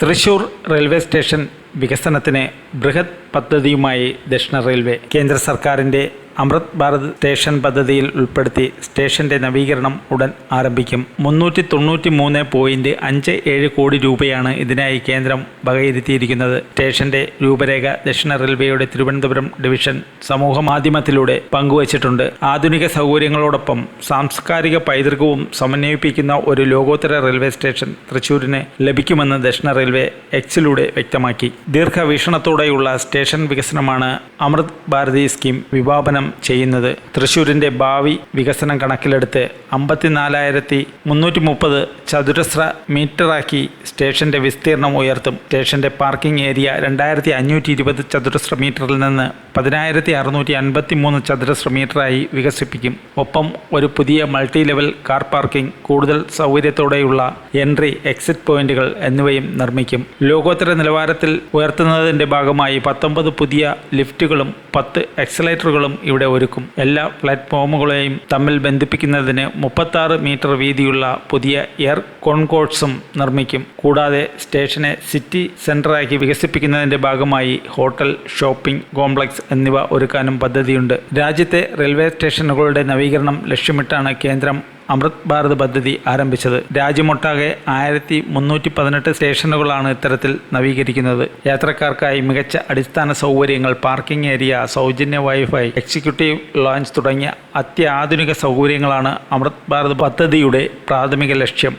Thrissur railway station വികസനത്തിന് ബൃഹത് പദ്ധതിയുമായി ദക്ഷിണ റെയിൽവേ കേന്ദ്ര സർക്കാരിന്റെ അമൃത് ഭാരത് സ്റ്റേഷൻ പദ്ധതിയിൽ ഉൾപ്പെടുത്തി സ്റ്റേഷന്റെ നവീകരണം ഉടൻ ആരംഭിക്കും. മുന്നൂറ്റി തൊണ്ണൂറ്റി മൂന്ന് പോയിന്റ് അഞ്ച് ഏഴ് കോടി രൂപയാണ് ഇതിനായി കേന്ദ്രം വകയിരുത്തിയിരിക്കുന്നത്. സ്റ്റേഷന്റെ രൂപരേഖ ദക്ഷിണ റെയിൽവേയുടെ തിരുവനന്തപുരം ഡിവിഷൻ സമൂഹ മാധ്യമത്തിലൂടെ പങ്കുവച്ചിട്ടുണ്ട്. ആധുനിക സൗകര്യങ്ങളോടൊപ്പം സാംസ്കാരിക പൈതൃകവും സമന്വയിപ്പിക്കുന്ന ഒരു ലോകോത്തര റെയിൽവേ സ്റ്റേഷൻ തൃശൂരിന് ലഭിക്കുമെന്ന് ദക്ഷിണ റെയിൽവേ എക്സിലൂടെ വ്യക്തമാക്കി. ദീർഘവീക്ഷണത്തോടെയുള്ള സ്റ്റേഷൻ വികസനമാണ് അമൃത് ഭാരതി സ്കീം വിഭാവനം ചെയ്യുന്നത്. തൃശൂരിന്റെ ഭാവി വികസനം കണക്കിലെടുത്ത് അമ്പത്തിനാലായിരത്തി മുന്നൂറ്റി മുപ്പത് ചതുരശ്ര മീറ്ററാക്കി സ്റ്റേഷന്റെ വിസ്തീർണം ഉയർത്തും. സ്റ്റേഷന്റെ പാർക്കിംഗ് ഏരിയ രണ്ടായിരത്തി അഞ്ഞൂറ്റി ഇരുപത് ചതുരശ്ര മീറ്ററിൽ നിന്ന് പതിനായിരത്തി അറുന്നൂറ്റി അൻപത്തി മൂന്ന് ചതുരശ്ര മീറ്ററായി വികസിപ്പിക്കും. ഒപ്പം ഒരു പുതിയ മൾട്ടി ലെവൽ കാർ പാർക്കിംഗ് കൂടുതൽ സൗകര്യത്തോടെയുള്ള എൻട്രി എക്സിറ്റ് പോയിന്റുകൾ എന്നിവയും നിർമ്മിക്കും. ലോകോത്തര നിലവാരത്തിൽ ഉയർത്തുന്നതിന്റെ ഭാഗമായി പത്തൊമ്പത് പുതിയ ലിഫ്റ്റുകളും പത്ത് എക്സലേറ്ററുകളും ഇവിടെ ഒരുക്കും. എല്ലാ പ്ലാറ്റ്ഫോമുകളെയും തമ്മിൽ ബന്ധിപ്പിക്കുന്നതിന് മുപ്പത്താറ് മീറ്റർ വീതിയുള്ള പുതിയ എയർ കോൺകോഴ്സും നിർമ്മിക്കും. കൂടാതെ സ്റ്റേഷനെ സിറ്റി സെന്ററാക്കി വികസിപ്പിക്കുന്നതിന്റെ ഭാഗമായി ഹോട്ടൽ ഷോപ്പിംഗ് കോംപ്ലക്സ് എന്നിവ ഒരുക്കാനും പദ്ധതിയുണ്ട്. രാജ്യത്തെ റെയിൽവേ സ്റ്റേഷനുകളുടെ നവീകരണം ലക്ഷ്യമിട്ടാണ് കേന്ദ്രം അമൃത് ഭാരത് പദ്ധതി ആരംഭിച്ചത്. രാജ്യമൊട്ടാകെ ആയിരത്തി മുന്നൂറ്റി പതിനെട്ട് സ്റ്റേഷനുകളാണ് ഇത്തരത്തിൽ നവീകരിക്കുന്നത്. യാത്രക്കാർക്കായി മികച്ച അടിസ്ഥാന സൗകര്യങ്ങൾ പാർക്കിംഗ് ഏരിയ സൗജന്യ വൈഫൈ എക്സിക്യൂട്ടീവ് ലോഞ്ച് തുടങ്ങിയ അത്യാധുനിക സൗകര്യങ്ങളാണ് അമൃത് ഭാരത് പദ്ധതിയുടെ പ്രാഥമിക ലക്ഷ്യം.